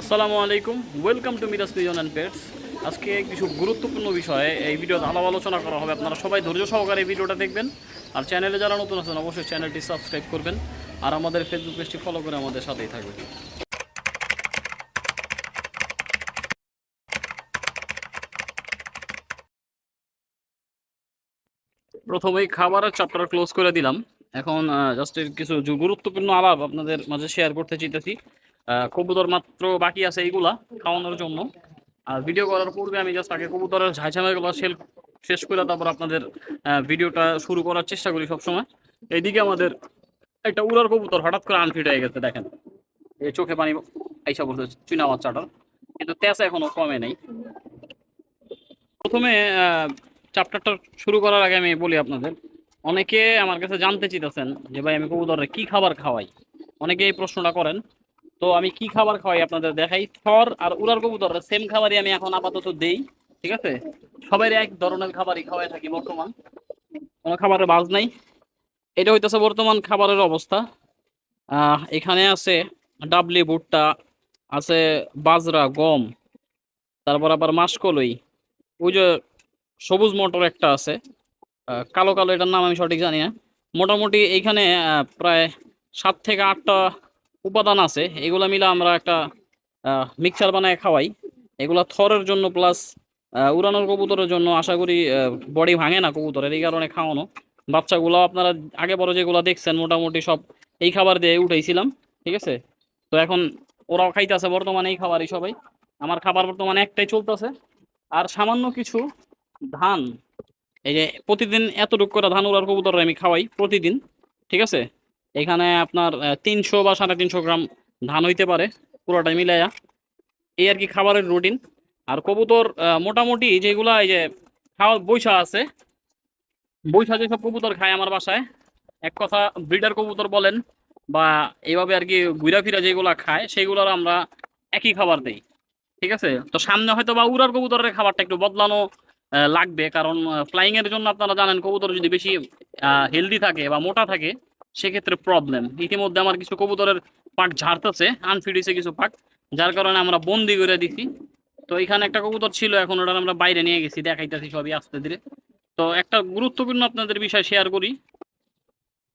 আসসালামু আলাইকুম welcome to Miraj pigeon and pets আজকে কিছু গুরুত্বপূর্ণ বিষয়ে এই ভিডিওতে আলাপ আলোচনা করা হবে। আপনারা সবাই ধৈর্য সহকারে এই ভিডিওটা দেখবেন। আর চ্যানেলে যারা নতুন আছেন, অবশ্যই চ্যানেলটি সাবস্ক্রাইব করবেন। আর আমাদের ফেসবুক পেজটি ফলো করে আমাদের সাথেই থাকবেন। প্রথমেই খাবারের চ্যাপ্টার ক্লোজ করে দিলাম। এখন জাস্ট কিছু গুরুত্বপূর্ণ আলাপ আপনাদের মাঝে শেয়ার করতে চাইতেছি। কবুতর মাত্র বাকি আছে এইগুলা খাওয়ানোর জন্য। আর ভিডিও করার পূর্বে আমি জাস্ট আগে কবুতরের ঝাইঝামেগুলো সেল শেষ করে তারপর আপনাদের ভিডিওটা শুরু করার চেষ্টা করি সবসময়। এইদিকে আমাদের একটা উড়ার কবুতর হঠাৎ করে আনফিট হয়ে গেছে, দেখেন। এই চোখে পানি আইসা পড়ছে চুনা বাচ্চাটার। কিন্তু তেজ এখনও কমে নেই। প্রথমে চ্যাপ্টারটা শুরু করার আগে আমি বলি আপনাদের, অনেকে আমার কাছে জানতে চাইতেছেন যে ভাই আমি কবুতরে কি খাবার খাওয়াই? অনেকে এই প্রশ্নটা করেন। তো আমি কি খাবার খাওয়াই আপনাদের দেখাই? থর আর উড়ার কবুতর সেম খাবারই আমি এখন আপাতত দেই, ঠিক আছে? সবাই এক ধরনের খাবারই খাওয়াই থাকি বর্তমান। কোনো খাবারের বাজ নাই। এটা হইতেছে বর্তমান খাবারের অবস্থা। এখানে আছে ডাবলি ভুট্টা, আছে বাজরা, গম, তারপর আবার মাসকলই। ওই যে সবুজ মটর একটা আছে। কালো কালো এটার নাম আমি সঠিক জানি না। মোটামুটি এইখানে প্রায় সাত থেকে আটটা উপাদান আছে, এগুলা মিলে আমরা একটা মিক্সার বানায় খাওয়াই। এগুলা থরের জন্য প্লাস উড়ানোর কবুতরের জন্য আশা করি বডি ভাঙে না কবুতরের, এই কারণে খাওয়ানো। বাচ্চাগুলো আপনারা আগে বড় যেগুলো দেখছেন, মোটামুটি সব এই খাবার দিয়ে উঠাইছিলাম, ঠিক আছে? তো এখন ওরাও খাইতেছে বর্তমানে এই খাবারই সবাই। আমার খাবার বর্তমানে একটাই চলতেছে। আর সামান্য কিছু ধান, এই যে প্রতিদিন এতটুকু করে ধান উড়ার কবুতর আমি খাওয়াই প্রতিদিন, ঠিক আছে? এখানে আপনার তিনশো বা সাড়ে তিনশো গ্রাম ধান হইতে পারে, পুরোটাই মিলাইয়া। এই আর কি খাবারের রুটিন আর কবুতর মোটামুটি যেগুলা এই যে খাওয়া বৈশা আছে, বৈশা যেসব কবুতর খায় আমার বাসায়, এক কথা ব্রিডার কবুতর বলেন বা এইভাবে আর কি ঘুরা ফিরা যেগুলা খায়, সেগুলোর আমরা একই খাবার দেই। ঠিক আছে? তো সামনে হয়তো বা উড়ার কবুতরের খাবারটা একটু বদলানো লাগবে, কারণ ফ্লাইংয়ের জন্য আপনারা জানেন কবুতর যদি বেশি হেলদি থাকে বা মোটা থাকে সেক্ষেত্রে প্রবলেম ইতিমধ্যে আমার কিছু কবুতরের পাট ঝাড়তেছে হয়েছে কিছু পাট যার কারণে আমরা বন্দি করে দিছি। তো এখানে একটা কবুতর ছিল, এখন ওটা আমরা বাইরে নিয়ে গেছি, দেখাইতেছি সবই আস্তে ধীরে। তো একটা গুরুত্বপূর্ণ আপনাদের বিষয় শেয়ার করি।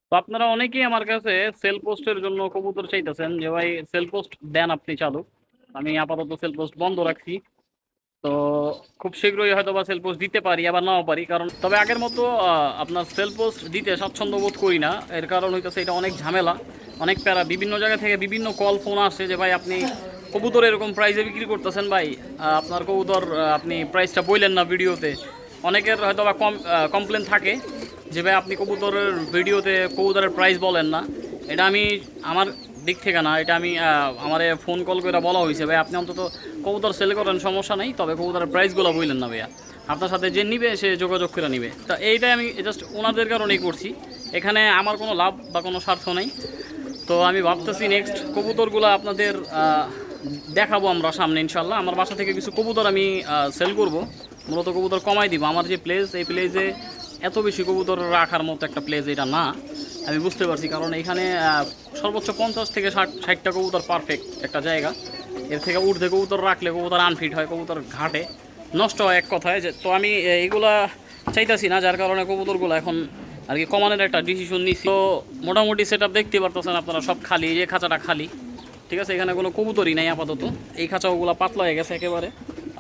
তো আপনারা অনেকেই আমার কাছে সেল পোস্টের জন্য কবুতর চাইতেছেন, যে ভাই সেল পোস্ট দেন আপনি চালু আমি আপাতত সেল পোস্ট বন্ধ রাখছি। তো খুব শীঘ্রই হয়তো বা সেল পোস্ট দিতে পারি, আবার নাও পারি। কারণ তবে আগের মতো আপনার সেল পোস্ট দিতে স্বাচ্ছন্দ্য বোধ করি না। এর কারণ হইতেছে এটা অনেক ঝামেলা, অনেক প্যারা বিভিন্ন জায়গা থেকে বিভিন্ন কল ফোন আসে যে, ভাই, আপনি কবুতর এরকম প্রাইসে বিক্রি করতেছেন, ভাই আপনার কবুতর আপনি প্রাইসটা বললেন না ভিডিওতে অনেকের হয়তো বা কম কমপ্লেন থাকে যে, ভাই, আপনি কবুতরের ভিডিওতে কবুতরের প্রাইস বলেন না। এটা আমি, আমার দিক থেকে না, এটা আমি আমার ফোন কল করে বলা হয়েছে। ভাই, আপনি অন্তত কবুতর সেল করেন, সমস্যা নেই, তবে কবুতরের প্রাইসগুলো বললেন না ভাইয়া। আপনার সাথে যে নিবে, সে যোগাযোগ করে নিবে। তা এইটাই আমি জাস্ট ওনাদের কারণেই করছি। এখানে আমার কোনো লাভ বা কোনো স্বার্থ নেই। তো আমি ভাবতেছি নেক্সট কবুতরগুলো আপনাদের দেখাবো আমরা সামনে ইনশাল্লাহ আমার বাসা থেকে কিছু কবুতর আমি সেল করব। মূলত কবুতর কমাই দিব। আমার যে প্লেস এই প্লেসে এত বেশি কবুতর রাখার মতো একটা প্লেস এটা না। আমি বুঝতে পারছি, কারণ এখানে সর্বোচ্চ পঞ্চাশ থেকে ষাট, ষাটটা কবুতর পারফেক্ট একটা জায়গা। এর থেকে উর্ধে কবুতর রাখলে কবুতর আনফিট হয়, কবুতর ঘাটে। নষ্ট হয় এক কথায় যে, তো আমি এইগুলা চাইতাছি না, যার কারণে কবুতরগুলো এখন আর কি কমানোর একটা ডিসিশন নিছি। তো মোটামুটি সেটা দেখতে পারতেছেন আপনারা, সব খালি, এই যে খাঁচাটা খালি। ঠিক আছে, এখানে কোনো কবুতরই নাই আপাতত। এই খাঁচাগুলো পাতলা হয়ে গেছে একেবারে।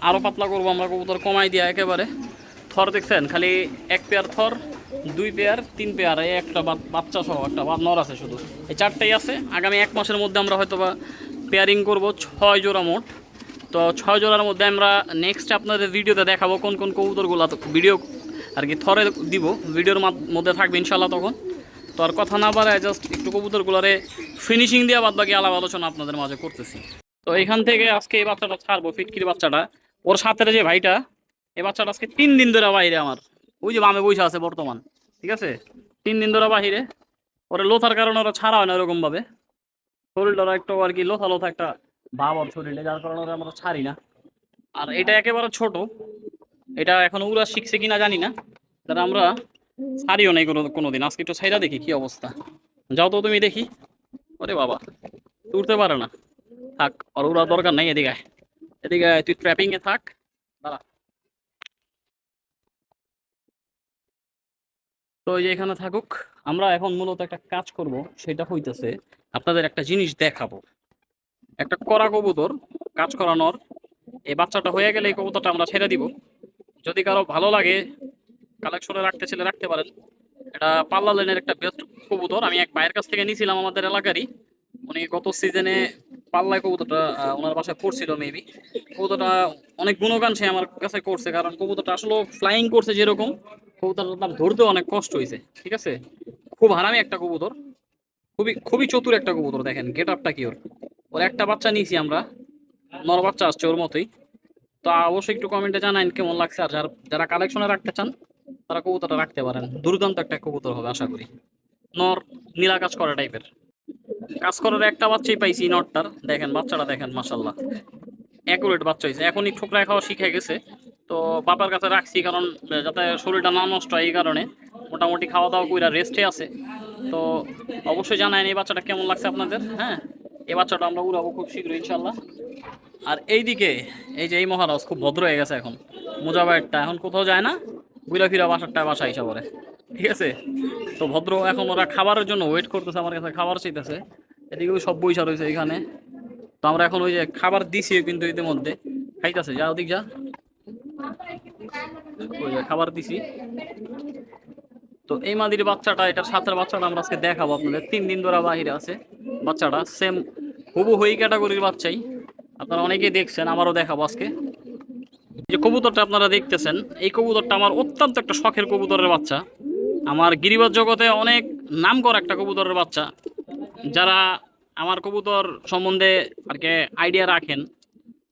আরও পাতলা করব আমরা, কবুতর কমাই দিয়া একেবারে। থর দেখছেন, খালি এক পেয়ার থর দুই পেয়ার তিন পেয়ার এই একটা বাচ্চা সহ একটা বা- নর আছে শুধু। এই চারটেই আছে। আগামী এক মাসের মধ্যে আমরা হয়তো বা পেয়ারিং করব ছয় জোড়া মোট। তো ছয় জোড়ার মধ্যে আমরা নেক্সট আপনাদের ভিডিওতে দেখাবো কোন কোন কবুতরগুলো ভিডিও আর কি থরে দিব। ভিডিওর মধ্যে থাকবে ইনশাল্লাহ তখন। তো আর কথা না বাড়ায় জাস্ট একটু কবুতরগুলোরে ফিনিশিং দেওয়া বাদ বাকি আলাপ আলোচনা আপনাদের মাঝে করতেছি। তো এখান থেকে আজকে এই বাচ্চাটা ছাড়বো, ফিটকির বাচ্চাটা। ওর সাথে যে ভাইটা, এই বাচ্চাটা আজকে তিন দিন ধরে বাইরে আমার। ওই যে বামে বসে আছে বর্তমান, ঠিক আছে? তিন দিন ধরে বাহিরে। ওরা লোথার কারণে ওরা ছাড়া হয় না এরকম ভাবে শরীরটা একটু আর কি লোথা লোথা একটা ভাব ওর শরীরে, যার কারণে ওরা আমরা ছাড়ি না। আর এটা একেবারে ছোট। এটা এখনও উড়া শিখছে কিনা জানি না। তারা আমরা ছাড়িও নাই কোনো, কোনোদিন। আজকে একটু ছাইরা দেখি কি অবস্থা। যাও তো তুমি দেখি। ওরে বাবা উঠতে পারে না। থাক, আর ওরা দরকার নেই এদিকে এদিকে তুই ট্র্যাপিংয়ে থাক দাঁড়া তো এই যে এখানে থাকুক, আমরা এখন মূলত একটা কাজ করব, সেটা হইতেছে আপনাদের একটা জিনিস দেখাবো। একটা করা কবুতর কাজ করানোর, এই বাচ্চাটা হয়ে গেলে এই কবুতরটা আমরা ছেড়ে দিব। যদি কারও ভালো লাগে কালেকশনে রাখতে ছেলে রাখতে পারেন। এটা পাল্লা লেনের একটা বেস্ট কবুতর, আমি এক ভাইয়ের কাছ থেকে নিয়েছিলাম আমাদের এলাকারই। উনি গত সিজনে পাল্লায় কবুতরটা ওনার বাসায় পড়ছিল মেবি কবুতরটা অনেক গুণগান সে আমার কাছে করছে, কারণ কবুতরটা আসলে ফ্লাইং করছে যেরকম। কবুতরটার নাম ধরতেও অনেক কষ্ট হয়েছে ঠিক আছে? খুব হারামি একটা কবুতর। খুবই খুবই চতুর একটা কবুতর, দেখেন গেট আপটা কি ওর? ওর একটা বাচ্চা নিয়েছি আমরা, নর বাচ্চা আসছে ওর মতোই। তো অবশ্যই একটু কমেন্টে জানান কেমন লাগছে, আর যারা যারা কালেকশনে রাখতে চান, তারা কবুতরটা রাখতে পারেন। দুর্দান্ত একটা কবুতর হবে, আশা করি। নর নীলা কাজ করা টাইপের। কাজ করার একটা বাচ্চাই পাইছি নটটার দেখেন, বাচ্চাটা দেখেন মাসাল্লাহ অ্যাকুরেট বাচ্চা হয়েছে এখনই ঠোকরা খাওয়া শিখে গেছে। তো বাবার কাছে রাখছি, কারণ যাতে শরীরটা না নষ্ট হয় এই কারণে। মোটামুটি খাওয়া দাওয়া কইরা রেস্টে আছে। তো অবশ্যই জানায়েন এই বাচ্চাটা কেমন লাগছে আপনাদের হ্যাঁ? এই বাচ্চাটা আমরা উড়াবো খুব শীঘ্রই ইনশাল্লাহ আর এইদিকে, এই যে এই মহারাজ খুব ভদ্র হয়ে গেছে এখন। মোজাবাইটটা এখন কোথাও যায় না ঘুরা ফিরা বাসারটা বাসা হিসাব করে ঠিক আছে? তো ভদ্র এখন ওরা খাবারের জন্য ওয়েট করতেছে, আমার কাছে খাবার চাইতেছে। এদিকেও সব বইসা রয়েছে এখানে। তো আমরা এখন ওই যে খাবার দিছি কিন্তু ইতিমধ্যে। খাইতেছে, যা ওদিক যে। খাবার দিছি। তো এই মাদির বাচ্চাটা, এটার সাথের বাচ্চাটা আমরা আজকে দেখাবো আপনাদের। তিন দিন ধরে বাহিরে আছে বাচ্চাটা। সেম হুবু হই ক্যাটাগরির বাচ্চাই। আপনারা অনেকেই দেখছেন, আমারও দেখাবো আজকে। যে কবুতরটা আপনারা দেখতেছেন, এই কবুতরটা আমার অত্যন্ত একটা শখের কবুতরের বাচ্চা। আমার গিরিবাজ জগতে অনেক নাম করা একটা কবুতরের বাচ্চা। যারা আমার কবুতর সম্বন্ধে আর কি আইডিয়া রাখেন,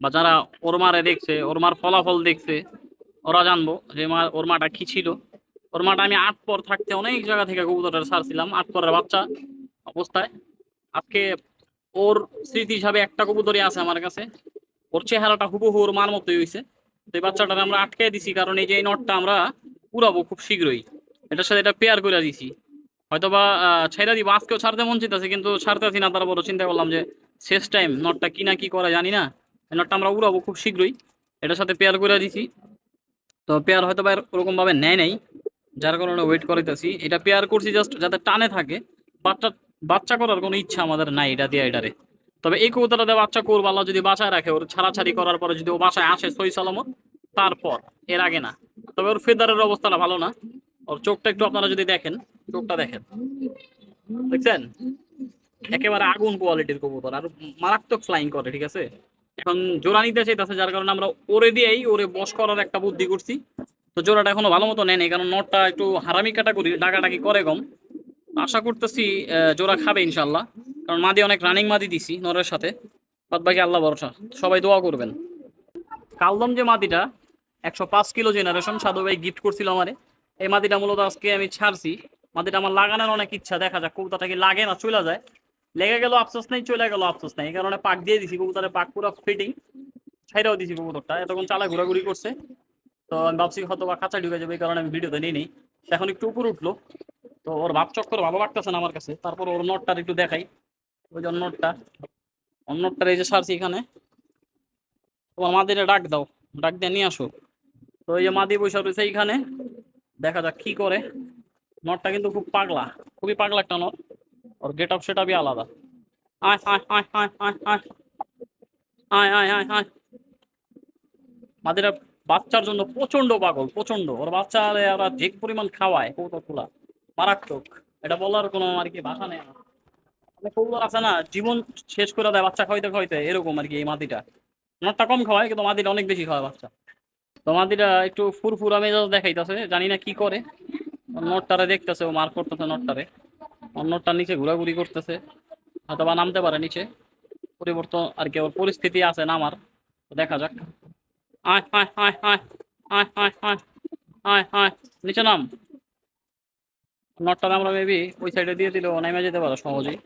বা যারা ওর মারে দেখছে, ওর মার ফলাফল দেখছে ওরা জানব যে মা, ওর মাটা কি ছিল। ওর মাটা আমি আট পর থাকতে অনেক জায়গা থেকে কবুতরটা ছাড়ছিলাম, আট পরের বাচ্চা অবস্থায়। আজকে ওর স্মৃতি হিসাবে একটা কবুতরই আছে আমার কাছে। ওর চেহারাটা হুবহু ওর মার মতোই হয়েছে তো এই বাচ্চাটা আমরা আটকে দিছি, কারণ এই যে এই নটটা আমরা উড়াবো খুব শীঘ্রই। এটার সাথে এটা পেয়ার করে দিছি। হয়তো বা ছেড়ে দিব। আজকেও ছাড়তে মন চিন্তাছে কিন্তু ছাড়তেছি না। তারপরও চিন্তা করলাম যে শেষ টাইম নটটা কি না কি করা জানি না। নটটা আমরা উড়াবো খুব শীঘ্রই। এটার সাথে পেয়ার করে দিছি। তো পেয়ার হয়তো বা ওরকম ভাবে নেয় নাই, যার কারণে ওয়েট করাইতেছি। এটা পেয়ার করছি জাস্ট যাতে টানে থাকে, বাচ্চা বাচ্চা করার কোনো ইচ্ছা আমাদের নাই এটা দিয়ে এটারে। তবে এই কবুতরটা বাচ্চা করব, আল্লাহ যদি বাসায় রাখে, ওর ছাড়াছাড়ি করার পরে যদি ও বাসায় আসে সই সালামত, তারপর, এর আগে না। তবে ওর ফেদারের অবস্থাটা ভালো না। ওর চোখটা একটু আপনারা যদি দেখেন, চোখটা দেখেন। দেখছেন? একেবারে আগুন কোয়ালিটির কবুতর, আর মারাত্মক ফ্লাইং করে, ঠিক আছে? এখন জোড়া নিতে চাইতেছে, যার কারণে আমরা ওরে দিয়েই ওরে বস করার একটা বুদ্ধি করছি। তো জোড়াটা এখনও ভালো মতো নেয়নি কারণ নটটা একটু হারামি ক্যাটাগরি, ডাকাডাকি করে কম। আশা করতেছি জোড়া খাবে ইনশাল্লাহ কারণ মাদি অনেক রানিং মাদি দিছি নরের সাথে। বাদ বাকি আল্লাহ ভরসা, সবাই দোয়া করবেন। কালদম যে মাদিটা, একশো পাঁচ কিলো জেনারেশন সাধু ভাই গিফট করছিল আমারে। এই মাদিটা মূলত আজকে আমি ছাড়ছি। মাদিটা আমার লাগানোর অনেক ইচ্ছা, দেখা যাক কবুতরটা কি লাগে না চলে যায়। লেগে গেল, আফসোস নেই, চলে গেল, আফসোস নেই। এই কারণে পাক দিয়ে দিছি, কবুতরের পাক পুরো ফিটিং ছাইরাও দিছি কবুতরটা, এতক্ষণ চালা ঘোরাঘুরি করছে। তো আমি ভাবছি হয়তো বা কাঁচা ঢুকে যাবে, এই কারণে আমি ভিডিওতে নিই নি এখন একটু উপর উঠল। তো ওর ভাব চক্কর ভালো লাগতেছে না আমার কাছে। তারপর ওর নটটার একটু দেখাই। ওই যে নটটা। ওর নটটার এই যে সারছি এখানে। তোমার মাদিরে ডাক দাও, ডাক দিয়ে নিয়ে আসো। তো এই যে মাদি বৈশাখ রয়েছে এইখানে। দেখা যাক কি করে। নটটা কিন্তু খুব পাগলা, খুবই পাগলা একটা নট। ওর গেট আপ সেটা আলাদা আয় মাদিরা বাচ্চার জন্য প্রচণ্ড পাগল প্রচণ্ড ওর বাচ্চা ওরা যে পরিমাণ খাওয়ায় কৌতুক খোলা মারাত্মক। এটা বলার কোনো আর কি ভাষা নেই। অনেক কবুতর আছে না, জীবন শেষ করে দেয় বাচ্চা খাইতে খাইতে এরকম আর কি এই মাদিটা নটটা কম খাওয়ায়, কিন্তু মাদিটা অনেক বেশি খাওয়ায় বাচ্চা। তো মাদিটা একটু ফুরফুরা মেজাজ দেখাইতেছে, জানি না কি করে। নটটারে দেখতেছে, ও মার করতেছে নটটারে। নটটার নিচে ঘোরাঘুরি করতেছে হয়তো বা নামতে পারে নিচে পরিবর্তন আর কি ওর পরিস্থিতি আছে নামার তো দেখা যাক নিচে নাম নটটা আমরা মেবি ওই সাইডে দিয়ে দিলেও নেমে যেতে পারে সহজেই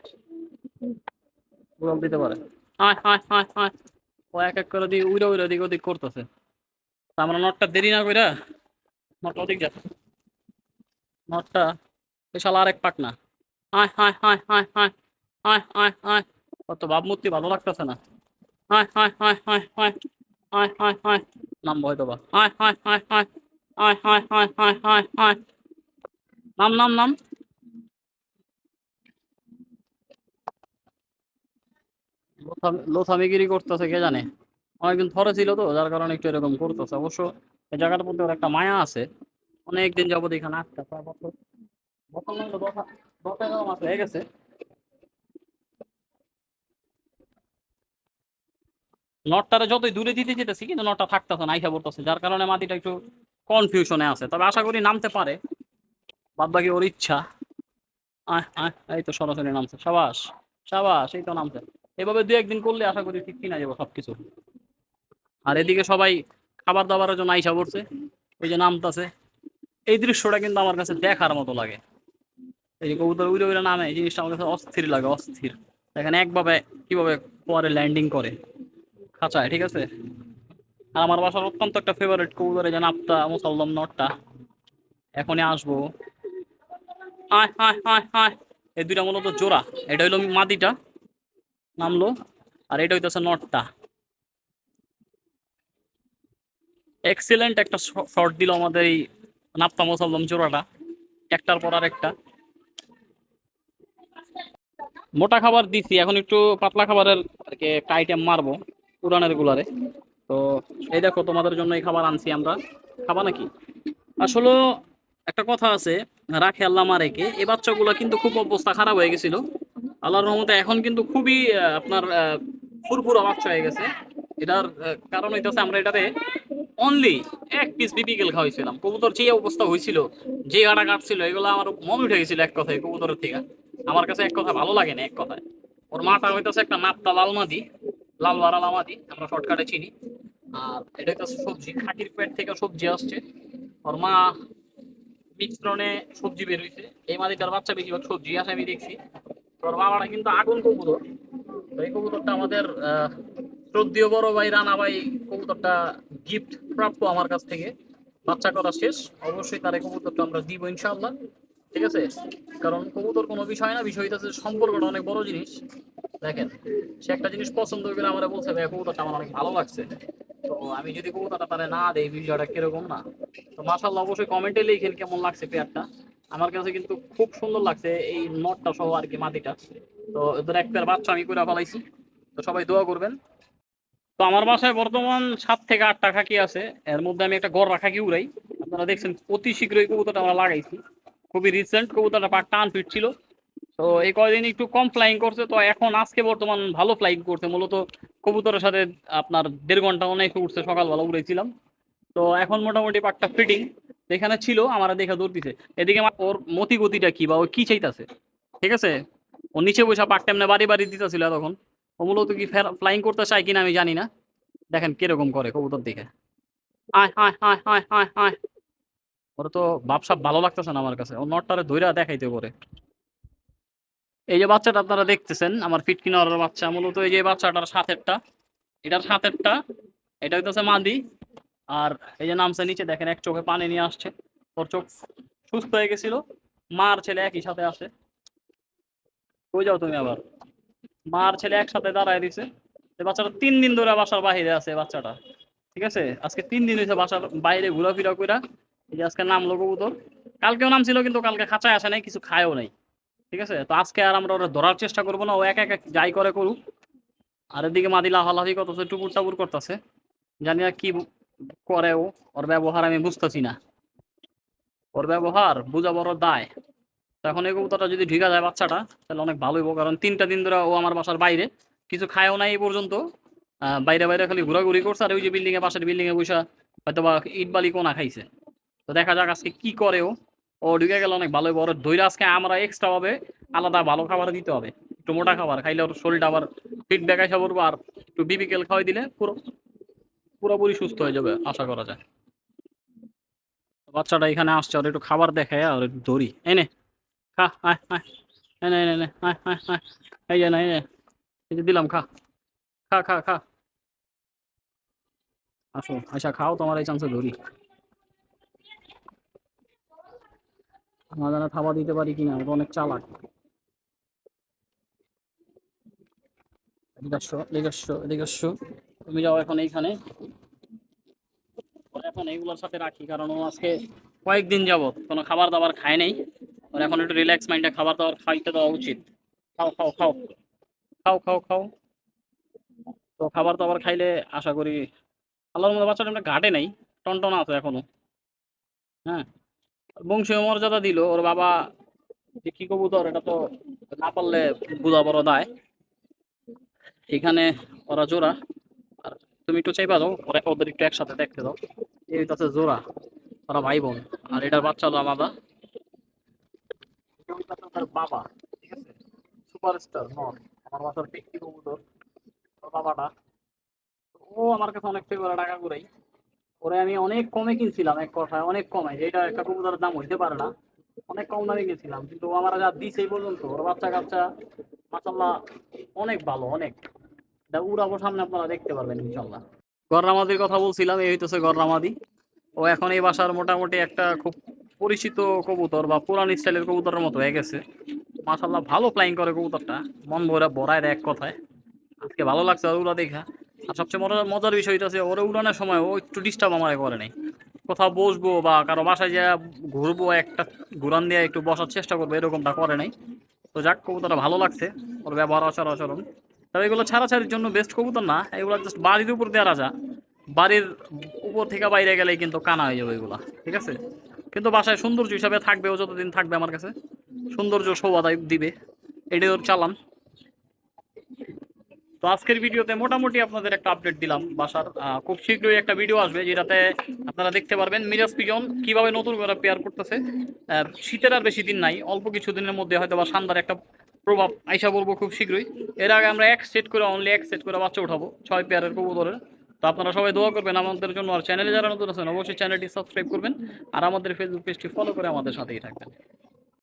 দিতে পারে ও এক এক করে দিয়ে উইরা উইরা দিক ওদিক করতেছে আমরা নটটা দেরি না কইরা নটটা ওদিক যা নটটা বিশাল আরেক পাক না ভাবমূর্তি ভালো লাগতেছে না হায় হায় হায় হায় হায় হায় হায় হায় নামবো হয়তো বা হায় হায় হায় হায় হায় হায় হায় হায় হায় হায় নাম নাম নাম লোথামিগিরি করতেছে কে জানে অনেকদিন ধরে ছিল তো যার কারণে একটু এরকম করতেছে অবশ্য এই জায়গাটার প্রতি ওর একটা মায়া আছে অনেকদিন যাবত এখানে আটকা প্রায় বছর বছর নয় তো দশ দশ এগারো যতই দূরে দিতে যেতেছি, কিন্তু নটটা থাকতেছে না, আইসা পড়তেছে, যার কারণে মাটিটা একটু কনফিউশনে আছে। তবে আশা করি নামতে পারে। বাদ বাকি ওর ইচ্ছা। এই তো সরাসরি নামছে। সাবাস সাবাস, এই তো নামছে। এভাবে দু একদিন করলে আশা করি ঠিক কিনা যাব সবকিছু। আর এদিকে সবাই খাবার দাবারের জন্য আইসা পড়ছে। ওই যে নামতাছে। এই দৃশ্যটা কিন্তু আমার কাছে দেখার মতো লাগে। এই যে কবুতর উড়ে উড়ে নামে, এই জিনিসটা আমার কাছে অস্থির লাগে, অস্থির। দেখেন একভাবে কীভাবে পরে ল্যান্ডিং করে। খাঁচায়, ঠিক আছে? আর আমার বাসার অত্যন্ত একটা ফেভারিট কবুতর, এই যে নাপতা মুসলদম নটটা। এখনই আসব। আয় আয় আয় আয়। এই দুইটা মূলত জোড়া। এটা হইল মাদিটা, নামলো। আর এটা হইতেছে নটটা। এক্সিলেন্ট একটা শর্ট দিল আমাদের এই নাপ্তা মুসলদম জোড়াটা। একটার পর আর একটা মোটা খাবার দিছি, এখন একটু পাতলা খাবারের আর কি একটা আইটেম মারবো পুরানের গুলারে। তো এই দেখো, তোমাদের জন্য এই খাবার আনছি আমরা। খাবা নাকি? আসলে একটা কথা আছে, রাখে আল্লাহ মারেকে এই বাচ্চাগুলো কিন্তু খুব অবস্থা খারাপ হয়ে গেছিল। আল্লাহর রহমতে এখন কিন্তু খুবই আপনার ফুরফুরা বাচ্চা হয়ে গেছে। এটার কারণ হইতেছে আমরা এটাতে অনলি এক পিস বিপিকেল খাওয়াইছিলাম। কবুতর যে অবস্থা হয়েছিল যে গাড়া কাটছিল, এগুলো আমার মন উঠে গেছিল এক কথায় কবুতরের থেকে। আমার কাছে এক কথা, ভালো লাগে না এক কথায়। ওর মাটা হইতেছে একটা নাপতা লাল মাদি লাল লামাদি আমরা শর্টকাটে চিনি। আর এটা হইতেছে সবজি, খাটির পেট থেকে সবজি আসছে। ওর মা মিশ্রণে সবজি বের হইছে। এই মাদিটার বাচ্চা বেশিরভাগ সবজি আসে আমি দেখছি। তোর বাবাটা কিন্তু আগুন কবুতর। এই কবুতরটা আমাদের শ্রদ্ধেয় বড় ভাই, রানা ভাই, কবুতরটা গিফট প্রাপ্য আমার কাছ থেকে। বাচ্চা করা শেষ। অবশ্যই তার এই কবুতরটা আমরা দিব ইনশাআল্লাহ। ঠিক আছে? কারণ কবুতর কোনো বিষয় না, বিষয় হচ্ছে সম্পর্কটা অনেক বড় জিনিস। দেখেন, সে একটা জিনিস পছন্দ করে আমার বলছে ভাই কবুতরটা আমার অনেক ভালো লাগছে। তো আমি যদি কবুতরটা তাহলে না দেই, বিষয়টা কীরকম না? তো মাশাল্লাহ অবশ্যই কমেন্টে লিখেন কেমন লাগছে পেয়ারটা। আমার কাছে কিন্তু খুব সুন্দর লাগছে এই নটটা সহ আর কি মাটিটা। তো এদের এক পেয়ার বাচ্চা আমি করে ফেলাইছি। তো সবাই দোয়া করবেন। তো আমার বাসায় বর্তমান সাত থেকে আটটা খাকি আছে। এর মধ্যে আমি একটা গড় খাকি উড়াই। আপনারা দেখছেন অতি শীঘ্রই কবুতরটা আমরা লাগাইছি। খুবই রিসেন্ট কবুতরটা পাক টান ফিট ছিল। তো এই কয়দিন একটু কম ফ্লাইং করছে, তো এখন আজকে বর্তমান ভালো ফ্লাইং করছে। মূলত কবুতরের সাথে আপনার দেড় ঘণ্টা অনেক উঠছে, সকালবেলা উড়েছিলাম। তো এখন মোটামুটি পাকটা ফিটিং এখানে ছিল, আমার দেখা দৌড় দিছে এদিকে ওর মতি গতিটা কি বা ও কি চাইতাছে? ঠিক আছে? ও নিচে বসে পাকটা এমনি বাড়ি বাড়ি দিতেছিল তখন ও মূলত কি ফ্লাইং করতে চায় কিনা আমি জানি না। দেখেন কীরকম করে কবুতর দেখে। আয় আয় আয় আয়। ওর তো বাপসাপ ভালো লাগতেছে না আমার কাছে। ও নটটারে ধইরা দেখাইতে পারে। এই যে বাচ্চাটা আপনারা দেখতেছেন, আমার ফিটকিনার বাচ্চা, মূলত এই যে বাচ্চাটার সাথেরটা এটার সাথেরটা এটা হইতেছে মাদি, আর এই যে নামছে নিচে, দেখেন এক চোখে পানি নিয়ে আসছে, ওর চোখ সুস্থ হয়ে গেছিল, মার ছেলে একই সাথে আসে কই যাও তুমি আবার? মার ছেলে একসাথে দাঁড়ায় দিছে বাচ্চাটা তিন দিন ধরে বাসার বাইরে আছে বাচ্চাটা। ঠিক আছে? আজকে তিন দিন হয়েছে বাসার বাইরে ঘোরাফেরা কইরা এই যে আজকে নামলো কবুতর। কালকেও নামছিল কিন্তু কালকে খাঁচায় আসে নাই, কিছু খায়ও নাই। ঠিক আছে? তো আজকে আর আমরা ওরা ধরার চেষ্টা করব না, ও এক এক যাই করে করুক। আর এদিকে মাদি লাফালাফি করতেছে টুকুর টাপুর করতেছে। জানি না কি করে ও, ওর ব্যবহার আমি বুঝতেছি না। ওর ব্যবহার বোঝা বড় দায়। তো এখন এই কবুতরটা যদি ঢিকা যায় বাচ্চাটা, তাহলে অনেক ভালো হইব। কারণ তিনটা দিন ধরে ও আমার বাসার বাইরে। কিছু খায়ও নাই এই পর্যন্ত। বাইরে বাইরে খালি ঘোরাঘুরি করছে। আর ওই যে বিল্ডিং এ পাশের বিল্ডিংয়ে বসে হয়তো বা ইট বালি কোনা খাইছে। তো দেখা যাক আজকে কি করে ও। ও ঢুকে গেলে অনেক ভালো ওর ধৈর্য আজকে আমরা এক্সট্রা ভাবে আলাদা ভালো খাবার দিতে হবে। একটু মোটা খাবার, খাইলে ওর শরীরটা আবার ফিডব্যাক আসা পড়ব আর একটু বিবিকেল খাওয়াই দিলে পুরো, পুরোপুরি সুস্থ হয়ে যাবে আশা করা যায়। বাচ্চাটা এখানে আসছে, ওর একটু খাবার দেখায় আর একটু ধরি এনে খা, আয় আয়। এনে এনে এনে আয় এই যে না, এই যে দিলাম, খা। খা খা খা। আসো আচ্ছা খাও তোমার এই চান্সে ধরি আমার জানা খাবার দিতে পারি কিনা ও তো অনেক চালাক। এদিকে এদিকে এদিকে তুমি যাও এখন এইখানে। এখন এইগুলোর সাথে রাখি, কারণ ও আজকে কয়েকদিন যাবত কোনো খাবার দাবার খায় নেই। ওর এখন একটু রিল্যাক্স মাইন্ডে খাবার দাবার খাইতে দেওয়া উচিত। খাও খাও খাও। খাও খাও খাও। তো খাবার দাবার খাইলে আশা করি আল্লাহর মধ্যে বাচ্চাটা আমরা ঘাটে নাই, টনটনা আছে এখনও। হ্যাঁ। বংশীয় মর্যাদা দিল, ওর বাবা যে কি কবুতর, এটা তো না পারলে বুঝা বড় দায়। এখানে ওরা জোড়া, আর তুমি একটু চাইবা দাও, ওরা ওদের একটু একসাথে দেখতে দাও। এই হইতাছে জোড়া, ওরা ভাই বোন আর এটার বাচ্চা হলো আলাদা বাবা, ঠিক আছে? সুপারস্টার নর আমার বাসার পিকটি কবুতর বাবাটা। ও আমার কাছে অনেক ফেভারে টাকা করেই। ওরে আমি অনেক কমে কিনছিলাম এক কথায়, অনেক কমে। যেটা একটা কবুতরের দাম হইতে পারে না, অনেক কম দামে কিনছিলাম। কিন্তু আমার যা দিছে এই পর্যন্ত, ওর বাচ্চা কাচ্চা মাসাল্লাহ অনেক ভালো, অনেক। এটা উড়াবো সামনে আপনারা দেখতে পারবেন ইনশাল্লাহ গররামাদির কথা বলছিলাম, এই হইতেছে গররামাদি ও এখন এই বাসার মোটামুটি একটা খুব পরিচিত কবুতর বা পুরান স্টাইলের কবুতরের মতো হয়ে গেছে। মাসাল্লাহ ভালো ফ্লাইং করে কবুতরটা। মন ভরা ভরায় এক কথায়। আজকে ভালো লাগছে আর উড়া দেখা। আর সবচেয়ে মজার মজার বিষয় হচ্ছে ওরা উড়ানোর সময় ও একটু ডিস্টার্ব আমার করে নাই। কোথাও বসবো বা কারও বাসায় যা ঘুরবো, একটা ঘুরান দিয়ে একটু বসার চেষ্টা করব, এরকমটা করে নাই। তো যাক, কবুতরটা ভালো লাগছে, ওর ব্যবহার আচার আচরণ। তবে এগুলো ছাড়াছাড়ির জন্য বেস্ট কবুতর না, এগুলো জাস্ট বাড়ির উপর দেওয়া রাজা। বাড়ির উপর থেকে বাইরে গেলেই কিন্তু কানা হয়ে যাবে এগুলো, ঠিক আছে? কিন্তু বাসায় সৌন্দর্য হিসাবে থাকবে, ও যতদিন থাকবে আমার কাছে, সৌন্দর্য শোভা দিবে। এটাই ওর চালান। তো আজকের ভিডিওতে মোটামুটি আপনাদের একটা আপডেট দিলাম বাসার খুব শীঘ্রই একটা ভিডিও আসবে যেটাতে আপনারা দেখতে পারবেন মিরাজ পিজন কীভাবে নতুন করে পেয়ার করতেছে। শীতের আর বেশি দিন নাই, অল্প কিছু দিনের মধ্যে হয়তো বা ঠান্ডার একটা প্রভাব আইসা বলব খুব শীঘ্রই। এর আগে আমরা এক সেট করে অনলি এক সেট করে বাচ্চা উঠাবো, ছয় পেয়ারের কবুতরের। তো আপনারা সবাই দোয়া করবেন আমাদের জন্য, আর চ্যানেলে যারা নতুন আছেন, অবশ্যই চ্যানেলটি সাবস্ক্রাইব করবেন, আর আমাদের ফেসবুক পেজটি ফলো করে আমাদের সাথেই থাকবেন।